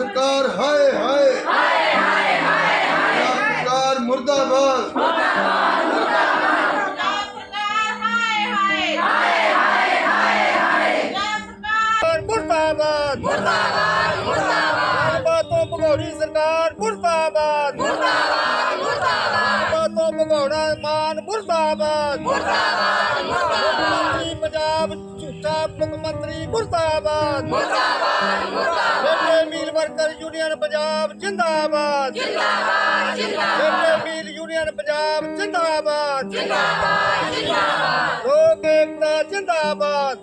ਸਰਕਾਰ ਹਾਏ ਹਾਏ। ਹਾਏ ਹਾਏ ਹਾਏ ਸਰਕਾਰ ਮੁਰਦਾਬਾਦ। ਮੁਰਦਾਬਾਦ ਮੁਰਦਾਬਾਦ। ਮੁਰਦਾਬਾਦ ਬਾਤੋਂ ਭਗੌੜੀ ਸਰਕਾਰ ਵਰਕਰ ਯੂਨੀਅਨ ਪੰਜਾਬ ਜਿੰਦਾਬਾਦ। ਜਿੰਦਾਬਾਦ ਜਿੰਦਾਬਾਦ। ਮੀਲ ਯੂਨੀਅਨ ਪੰਜਾਬ ਜਿੰਦਾਬਾਦ। ਜਿੰਦਾਬਾਦ ਜਿੰਦਾਬਾਦ। ਲੋਕ ਏਕਤਾ ਜਿੰਦਾਬਾਦ।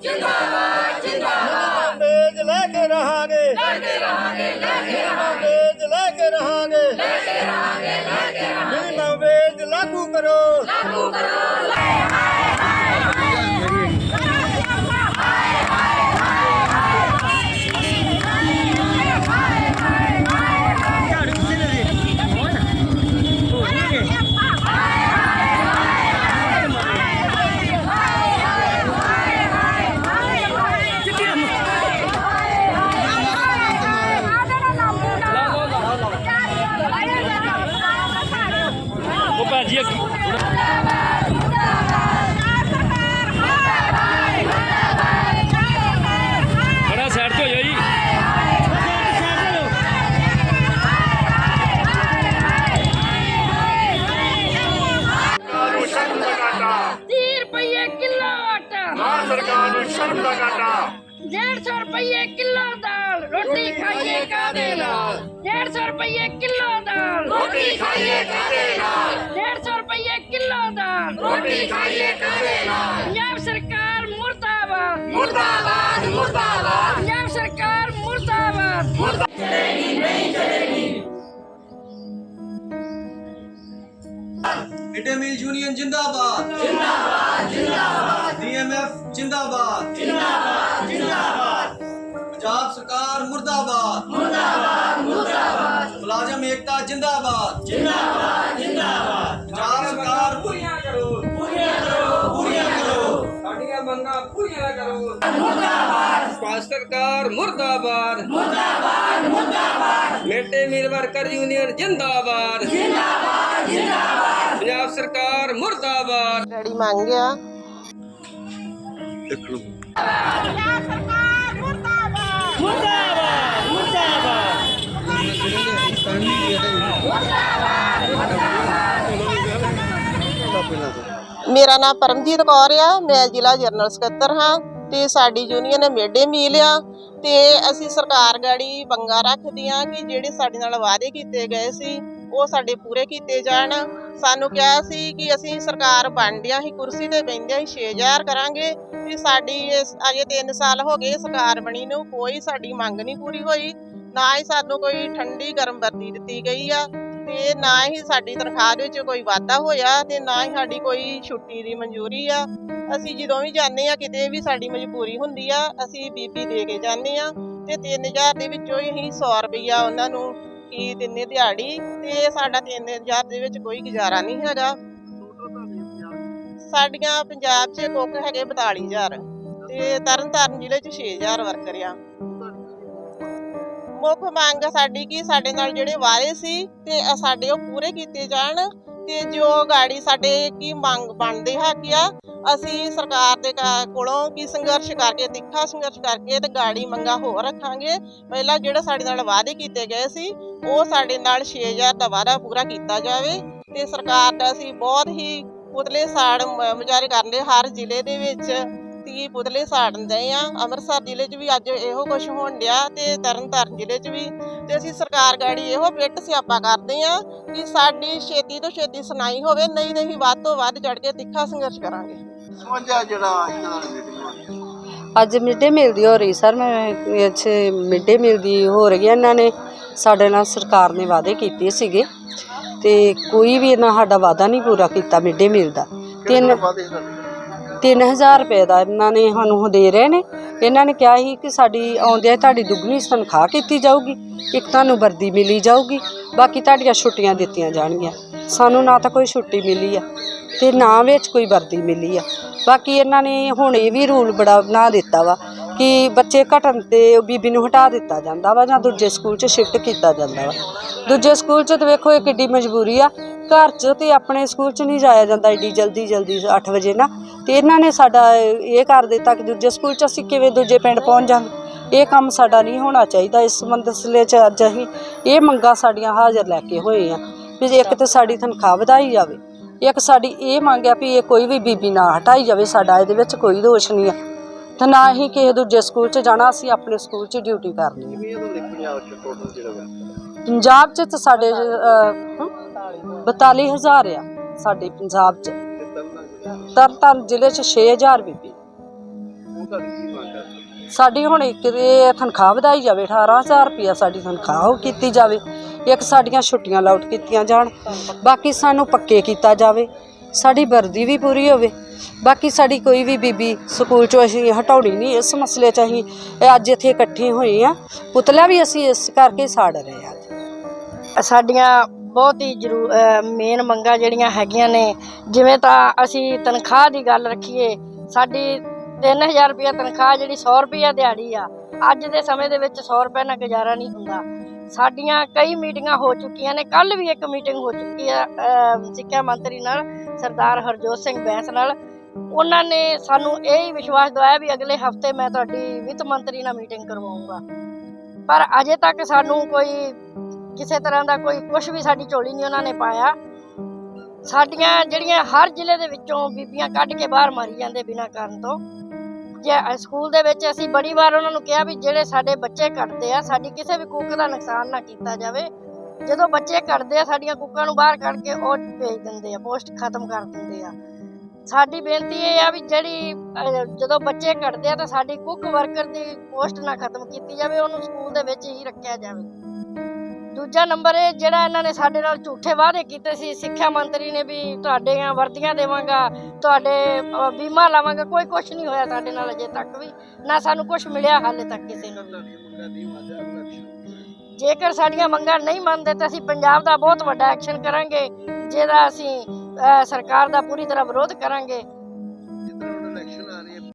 ਵੇਜ ਲੈ ਕੇ ਰਹਾਂਗੇ। ਲੈ ਕੇ ਰਹਾਂਗੇ ਲੈ ਕੇ ਰਹਾਂਗੇ। ਵੇਜ ਲੈ ਕੇ ਰਹਾਂਗੇ। ਲੈ ਕੇ ਰਹਾਂਗੇ ਲੈ ਕੇ ਰਹਾਂਗੇ। ਵੇਜ ਲਾਗੂ ਕਰੋ। ਲਾਗੂ ਉਹ ਰੁਪਏ ਕਿਲੋ ਦਾਲ ਰੋਟੀ ਖਾਈਏ ਕਾਦੇ ਨਾਲ 150 ਰੁਪਏ ਕਿਲੋ ਦਾਲ ਰੋਟੀ ਖਾਈਏ ਕਾਦੇ ਨਾਲ 150 ਰੁਪਏ ਕਿਲੋ ਦਾਲ ਰੋਟੀ ਖਾਈਏ ਕਾਦੇ ਨਾਲ ਪੰਜਾਬ ਸਰਕਾਰ ਮੁਰਦਾਬਾਦ ਮੁਰਦਾਬਾਦ ਮੁਰਦਾਬਾਦ ਪੰਜਾਬ ਸਰਕਾਰ ਮੁਰਦਾਬਾਦ ਮਿਡ ਮੀਲ ਯੂਨੀਅਨ ਜਿੰਦਾਬਾਦ ਜਿੰਦਾਬਾਦ ਜਿੰਦਾਬਾਦ ਡੀਐਮਐਫ ਜਿੰਦਾਬਾਦ ਜਿੰਦਾਬਾਦ ਜਿੰਦਾਬਾਦ ਪੰਜਾਬ ਸਰਕਾਰ ਮੁਰਦਾਬਾਦ ਮੁਰਦਾਬਾਦ ਮੁਰਦਾਬਾਦ ਮੁਲਾਜ਼ਮ ਏਕਤਾ ਜਿੰਦਾਬਾਦ ਜਿੰਦਾਬਾਦ ਜਿੰਦਾਬਾਦ ਪੰਜਾਬ ਸਰਕਾਰ ਪੂਰੀਆਂ ਕਰੋ ਪੂਰੀਆਂ ਕਰੋ ਪੂਰੀਆਂ ਕਰੋ ਸਾਡੀਆਂ ਮੰਗਾਂ ਪੂਰੀਆਂ ਕਰੋ ਮੁਰਦਾਬਾਦ ਸਰਕਾਰ ਮੁਰਦਾਬਾਦ ਮੁਰਦਾਬਾਦ ਮੁਰਦਾਬਾਦ ਮੇਟੇ ਮੀਲ ਵਰਕਰ ਯੂਨੀਅਨ ਜਿੰਦਾਬਾਦ ਜਿੰਦਾਬਾਦ ਜਿੰਦਾਬਾਦ ਪੰਜਾਬ ਸਰਕਾਰ ਮੁਰਦਾਬਾਦ ਡੈਡੀ ਮੰਗ ਗਿਆ ਪੰਜਾਬ ਸਰਕਾਰ ਮੁਰਦਾਬਾਦ ਮੇਰਾ ਨਾਮ ਪਰਮਜੀਤ ਕੌਰ ਆ, ਮੈਂ ਜ਼ਿਲ੍ਹਾ ਜਨਰਲ ਸਕੱਤਰ ਹਾਂ ਤੇ ਸਾਡੀ ਯੂਨੀਅਨ ਮੇਡੇ ਮੀਲ ਆ ਤੇ ਅਸੀਂ ਸਰਕਾਰ ਗਾੜੀ ਬੰਗਾ ਰੱਖਦੀਆਂ ਕਿ ਜਿਹੜੇ ਸਾਡੇ ਨਾਲ ਵਾਅਦੇ ਕੀਤੇ ਗਏ ਸੀ, ਉਹ ਸਾਡੇ ਪੂਰੇ ਕੀਤੇ ਜਾਣ। ਸਾਨੂੰ ਕਿਹਾ ਸੀ ਕਿ ਅਸੀਂ ਸਰਕਾਰ ਬਣਦਿਆਂ ਹੀ ਕੁਰਸੀ ਤੇ ਬੈੰਦਿਆਂ ਹੀ 6000 ਕਰਾਂਗੇ ਤੇ ਸਾਡੀ ਅਜੇ 3 ਸਾਲ ਹੋ ਗਏ ਸਰਕਾਰ ਬਣੀ ਨੂੰ, ਕੋਈ ਸਾਡੀ ਮੰਗ ਨਹੀਂ ਪੂਰੀ ਹੋਈ, ਨਾ ਹੀ ਸਾਨੂੰ ਕੋਈ ਠੰਡੀ ਗਰਮ ਵਰਦੀ ਦਿੱਤੀ ਗਈ ਆ। ਤੇ ਨਾ ਹੀ ਸਾਡੀ ਤਨਖਾਹ ਦੇ ਵਿੱਚ ਕੋਈ ਵਾਧਾ ਹੋਇਆ ਤੇ ਨਾ ਹੀ ਸਾਡੀ ਕੋਈ ਛੁੱਟੀ ਦੀ ਮਨਜ਼ੂਰੀ ਆ। ਅਸੀਂ ਜਦੋਂ ਵੀ ਜਾਂਦੇ ਆ, ਕਿਤੇ ਵੀ ਸਾਡੀ ਮਜਬੂਰੀ ਹੁੰਦੀ ਆ, ਅਸੀਂ ਬੀਬੀ ਦੇ ਕੇ ਜਾਂਦੇ ਆ ਤੇ 3000 ਦੇ ਵਿੱਚੋਂ ਹੀ ਅਸੀਂ 100 ਰੁਪਇਆ ਉਹਨਾਂ ਨੂੰ ਕੀ ਦਿੰਨੇ ਦਿਹਾੜੀ ਤੇ ਸਾਡਾ 3000 ਦੇ ਵਿੱਚ ਕੋਈ ਗੁਜ਼ਾਰਾ ਨਹੀਂ ਹੈਗਾ। ਸਾਡੀਆਂ ਪੰਜਾਬ 'ਚ ਕੁੱਕ ਹੈਗੇ 42000 ਤੇ ਤਰਨਤਾਰਨ ਜ਼ਿਲ੍ਹੇ 'ਚ 6000 ਵਰਕਰ ਆ। ਮੁੱਖ ਮੰਗ ਸਾਡੀ ਕਿ ਸਾਡੇ ਨਾਲ ਜਿਹੜੇ ਵਾਅਦੇ ਸੀ ਤੇ ਸਾਡੇ ਉਹ ਪੂਰੇ ਕੀਤੇ ਜਾਣ ਤੇ ਜੋ ਗਾੜੀ ਸਾਡੇ ਕੀ ਮੰਗ ਬਣਦੇ ਹੈਗੇ ਆ, ਅਸੀਂ ਸਰਕਾਰ ਦੇ ਕੋਲੋਂ ਕੀ ਸੰਘਰਸ਼ ਕਰਕੇ, ਤਿੱਖਾ ਸੰਘਰਸ਼ ਕਰਕੇ ਤੇ ਗਾੜੀ ਮੰਗਾ ਹੋਰ ਰੱਖਾਂਗੇ। ਪਹਿਲਾਂ ਜਿਹੜਾ ਸਾਡੇ ਨਾਲ ਵਾਅਦੇ ਕੀਤੇ ਗਏ ਸੀ, ਉਹ ਸਾਡੇ ਨਾਲ 6000 ਦਾ ਵਾਅਦਾ ਪੂਰਾ ਕੀਤਾ ਜਾਵੇ ਤੇ ਸਰਕਾਰ ਦਾ ਅਸੀਂ ਬਹੁਤ ਹੀ ਪੁਤਲੇ ਸਾੜ ਮ- ਮੁਜ਼ਾਹਰੇ ਕਰਨੇ ਹਰ ਜ਼ਿਲ੍ਹੇ ਦੇ ਵਿੱਚ। ਤੀ ਪੁਤਲੇ ਸਾੜਨ ਦਏ ਆ। ਅੰਮ੍ਰਿਤਸਰ ਜ਼ਿਲ੍ਹੇ 'ਚ ਵੀ ਅੱਜ ਇਹੋ ਕੁਝ ਹੋਣ ਡਿਆ ਤੇ ਤਰਨਤਾਰਨ ਜ਼ਿਲ੍ਹੇ 'ਚ ਵੀ। ਤੇ ਅਸੀਂ ਸਰਕਾਰ ਗਾੜੀ ਇਹੋ ਪਿੱਟ ਸਿਆਪਾ ਕਰਦੇ ਆ ਕਿ ਸਾਡੀ ਛੇਤੀ ਤੋਂ ਛੇਤੀ ਸੁਣਾਈ ਹੋਵੇ ਨਹੀਂ ਅਸੀਂ ਵੱਧ ਤੋਂ ਵੱਧ ਚੜ ਕੇ ਤਿੱਖਾ ਸੰਘਰਸ਼ ਕਰਾਂਗੇ। ਸਮਝਿਆ ਜਿਹੜਾ ਇਹਨਾਂ ਨਾਲ ਮੀਟਿੰਗ ਅੱਜ ਮਿਡ ਮੀਲ ਦੀ ਹੋ ਰਹੀ ਸਰ ਮੈਂ ਇੱਥੇ ਮਿਡ ਮੀਲ ਦੀ ਹੋ ਰਹੀ ਹੈ ਇਹਨਾਂ ਨੇ ਸਾਡੇ ਨਾਲ ਸਰਕਾਰ ਨੇ ਵਾਅਦੇ ਕੀਤੇ ਸੀਗੇ ਤੇ ਕੋਈ ਵੀ ਇਹਨਾਂ ਸਾਡਾ ਵਾਅਦਾ ਨਹੀਂ ਪੂਰਾ ਕੀਤਾ ਮਿਡ ਮੀਲ ਦਾ। ਤਿੰਨ ਸਾਡੇ 3000 ਰੁਪਏ ਦਾ ਇਹਨਾਂ ਨੇ ਸਾਨੂੰ ਦੇ ਰਹੇ ਨੇ। ਇਹਨਾਂ ਨੇ ਕਿਹਾ ਸੀ ਕਿ ਸਾਡੀ ਆਉਂਦਿਆਂ ਤੁਹਾਡੀ ਦੁੱਗਣੀ ਤਨਖਾਹ ਕੀਤੀ ਜਾਊਗੀ। ਇੱਕ ਤੁਹਾਨੂੰ ਵਰਦੀ ਮਿਲੀ ਜਾਊਗੀ। ਬਾਕੀ ਤੁਹਾਡੀਆਂ ਛੁੱਟੀਆਂ ਦਿੱਤੀਆਂ ਜਾਣਗੀਆਂ। ਸਾਨੂੰ ਨਾ ਤਾਂ ਕੋਈ ਛੁੱਟੀ ਮਿਲੀ ਆ ਤੇ ਨਾ ਵਿੱਚ ਕੋਈ ਵਰਦੀ ਮਿਲੀ ਆ। ਬਾਕੀ ਇਹਨਾਂ ਨੇ ਹੁਣ ਇਹ ਵੀ ਰੂਲ ਬੜਾ ਬਣਾ ਦਿੱਤਾ ਵਾ ਕਿ ਬੱਚੇ ਘਟਣ ਤੇ ਬੀਬੀ ਨੂੰ ਹਟਾ ਦਿੱਤਾ ਜਾਂਦਾ ਵਾ ਜਾਂ ਦੂਜੇ ਸਕੂਲ 'ਚ ਸ਼ਿਫਟ ਕੀਤਾ ਜਾਂਦਾ ਵਾ। ਦੂਜੇ ਸਕੂਲ 'ਚ ਤਾਂ ਵੇਖੋ ਇਹ ਕਿੱਡੀ ਮਜਬੂਰੀ ਆ। ਘਰ 'ਚ ਤੇ ਆਪਣੇ ਸਕੂਲ 'ਚ ਨਹੀਂ ਜਾਇਆ ਜਾਂਦਾ ਏਡੀ ਜਲਦੀ ਜਲਦੀ 8 ਵਜੇ ਨਾ। ਤੇ ਇਹਨਾਂ ਨੇ ਸਾਡਾ ਇਹ ਕਰ ਦਿੱਤਾ ਕਿ ਦੂਜੇ ਸਕੂਲ 'ਚ ਅਸੀਂ ਕਿਵੇਂ ਦੂਜੇ ਪਿੰਡ ਪਹੁੰਚ ਜਾਂਗੇ ਇਹ ਕੰਮ ਸਾਡਾ ਨਹੀਂ ਹੋਣਾ ਚਾਹੀਦਾ। ਇਸ ਮਸਲੇ 'ਚ ਅੱਜ ਅਸੀਂ ਇਹ ਮੰਗਾਂ ਸਾਡੀਆਂ ਹਾਜ਼ਰ ਲੈ ਕੇ ਹੋਏ ਆ ਵੀ ਇੱਕ ਤੇ ਸਾਡੀ ਤਨਖਾਹ ਵਧਾਈ ਜਾਵੇ। ਇੱਕ ਸਾਡੀ ਇਹ ਮੰਗ ਆ ਵੀ ਇਹ ਕੋਈ ਵੀ ਬੀਬੀ ਨਾ ਹਟਾਈ ਜਾਵੇ। ਸਾਡਾ ਇਹਦੇ ਵਿੱਚ ਕੋਈ ਦੋਸ਼ ਨਹੀਂ ਆ। ਤੇ ਨਾ ਹੀ ਕਿਸੇ ਦੂਜੇ ਸਕੂਲ 'ਚ ਜਾਣਾ ਅਸੀਂ ਆਪਣੇ ਸਕੂਲ 'ਚ ਡਿਊਟੀ ਕਰਨੀ ਆ। ਪੰਜਾਬ 'ਚ ਤਾਂ ਸਾਡੇ ਅਹ, ਹਮ, 42000 ਆ ਸਾਡੇ ਪੰਜਾਬ 'ਚ। ਤਰਨਤਾਰਨ ਜ਼ਿਲ੍ਹੇ 'ਚ? 6000 ਬੀਬੀ। ਸਾਡੀ ਹੁਣ ਇੱਕ ਇਹ ਤਨਖਾਹ ਵਧਾਈ ਜਾਵੇ 18000 ਰੁਪਇਆ ਸਾਡੀ ਤਨਖਾਹ ਉਹ ਕੀਤੀ ਜਾਵੇ। ਇੱਕ ਸਾਡੀਆਂ ਛੁੱਟੀਆਂ ਲਾਊਟ ਕੀਤੀਆਂ ਜਾਣ। ਬਾਕੀ ਸਾਨੂੰ ਪੱਕੇ ਕੀਤਾ ਜਾਵੇ। ਸਾਡੀ ਵਰਦੀ ਵੀ ਪੂਰੀ ਹੋਵੇ। ਬਾਕੀ ਸਾਡੀ ਕੋਈ ਵੀ ਬੀਬੀ ਸਕੂਲ ਚੋਂ ਅਸੀਂ ਹਟਾਉਣੀ ਨਹੀਂ, ਇਸ ਮਸਲੇ 'ਚ ਅਸੀਂ ਇਹ ਅੱਜ ਇੱਥੇ ਇਕੱਠੇ ਹੋਏ ਆ ਪੁਤਲਾ ਵੀ ਅਸੀਂ ਇਸ ਕਰਕੇ ਸਾੜ ਰਹੇ ਆ ਸਾਡੀਆਂ ਬਹੁਤ ਹੀ ਜਰੂ ਮੇਨ ਮੰਗਾਂ ਜਿਹੜੀਆਂ ਹੈਗੀਆਂ ਨੇ, ਜਿਵੇਂ ਤਾਂ ਅਸੀਂ ਤਨਖਾਹ ਦੀ ਗੱਲ ਰੱਖੀਏ, ਸਾਡੀ 3000 ਰੁਪਏ ਤਨਖਾਹ ਜਿਹੜੀ 100 ਰੁਪਏ ਦਿਹਾੜੀ ਆ, ਅੱਜ ਦੇ ਸਮੇਂ ਦੇ ਵਿੱਚ 100 ਰੁਪਏ ਨਾਲ ਗੁਜ਼ਾਰਾ ਨਹੀਂ ਹੁੰਦਾ। ਸਾਡੀਆਂ ਕਈ ਮੀਟਿੰਗਾਂ ਹੋ ਚੁੱਕੀਆਂ ਨੇ ਕੱਲ ਵੀ ਇੱਕ ਮੀਟਿੰਗ ਹੋ ਚੁੱਕੀ ਆ ਸਿੱਖਿਆ ਮੰਤਰੀ ਨਾਲ। ਸਰਦਾਰ ਹਰਜੋਤ ਸਿੰਘ ਬੈਂਸ ਨਾਲ। ਉਹਨਾਂ ਨੇ ਸਾਨੂੰ ਇਹ ਹੀ ਵਿਸ਼ਵਾਸ ਦਿਵਾਇਆ ਵੀ ਅਗਲੇ ਹਫ਼ਤੇ ਮੈਂ ਤੁਹਾਡੀ ਵਿੱਤ ਮੰਤਰੀ ਨਾਲ ਮੀਟਿੰਗ ਕਰਵਾਉਂਗਾ। ਪਰ ਅਜੇ ਤੱਕ ਸਾਨੂੰ ਕੋਈ ਕਿਸੇ ਤਰ੍ਹਾਂ ਦਾ ਕੋਈ ਕੁਝ ਵੀ ਸਾਡੀ ਝੋਲੀ ਨਹੀਂ ਉਹਨਾਂ ਨੇ ਪਾਇਆ। ਸਾਡੀਆਂ ਜਿਹੜੀਆਂ ਹਰ ਜ਼ਿਲ੍ਹੇ ਦੇ ਵਿੱਚੋਂ ਬੀਬੀਆਂ ਕੱਢ ਕੇ ਬਾਹਰ ਮਾਰੀ ਜਾਂਦੇ ਬਿਨਾਂ ਕਾਰਨ ਤੋਂ। ਜੇ ਸਕੂਲ ਦੇ ਵਿੱਚ ਅਸੀਂ ਬੜੀ ਵਾਰ ਉਹਨਾਂ ਨੂੰ ਕਿਹਾ ਵੀ ਜਿਹੜੇ ਸਾਡੇ ਬੱਚੇ ਕੱਟਦੇ ਆ, ਸਾਡੀ ਕਿਸੇ ਵੀ ਕੁੱਕ ਦਾ ਨੁਕਸਾਨ ਨਾ ਕੀਤਾ ਜਾਵੇ। ਜਦੋਂ ਬੱਚੇ ਕੱਢਦੇ ਆ, ਸਾਡੀਆਂ ਕੁੱਕਾਂ ਨੂੰ ਬਾਹਰ ਕੱਢ ਕੇ ਉਹ ਭੇਜ ਦਿੰਦੇ ਆ, ਪੋਸਟ ਖਤਮ ਕਰ ਦਿੰਦੇ ਆ। ਸਾਡੀ ਬੇਨਤੀ ਇਹ ਆ ਵੀ ਜਿਹੜੀ ਜਦੋਂ ਬੱਚੇ ਕੱਢਦੇ ਆ, ਤਾਂ ਸਾਡੀ ਕੁੱਕ ਵਰਕਰ ਦੀ ਪੋਸਟ ਨਾ ਖਤਮ ਕੀਤੀ ਜਾਵੇ, ਉਹਨੂੰ ਸਕੂਲ ਦੇ ਵਿੱਚ ਹੀ ਰੱਖਿਆ ਜਾਵੇ। ਦੂਜਾ ਨੰਬਰ ਇਹ, ਜਿਹੜਾ ਇਹਨਾਂ ਨੇ ਸਾਡੇ ਨਾਲ ਝੂਠੇ ਵਾਅਦੇ ਕੀਤੇ ਸੀ, ਸਿੱਖਿਆ ਮੰਤਰੀ ਨੇ ਵੀ ਤੁਹਾਡੀਆਂ ਵਰਦੀਆਂ ਦੇਵਾਂਗਾ, ਤੁਹਾਡੇ ਬੀਮਾ ਲਾਵਾਂਗਾ, ਕੋਈ ਕੁਝ ਨਹੀਂ ਹੋਇਆ ਸਾਡੇ ਨਾਲ ਅਜੇ ਤੱਕ ਵੀ, ਨਾ ਸਾਨੂੰ ਕੁਝ ਮਿਲਿਆ ਹਾਲੇ ਤੱਕ ਕਿਸੇ ਨੂੰ। ਜੇਕਰ ਸਾਡੀਆਂ ਮੰਗਾਂ ਨਹੀਂ ਮੰਨਦੇ ਤਾਂ ਅਸੀਂ ਪੰਜਾਬ ਦਾ ਬਹੁਤ ਵੱਡਾ ਐਕਸ਼ਨ ਕਰਾਂਗੇ, ਜਿਹਦਾ ਅਸੀਂ ਸਰਕਾਰ ਦਾ ਪੂਰੀ ਤਰ੍ਹਾਂ ਵਿਰੋਧ ਕਰਾਂਗੇ।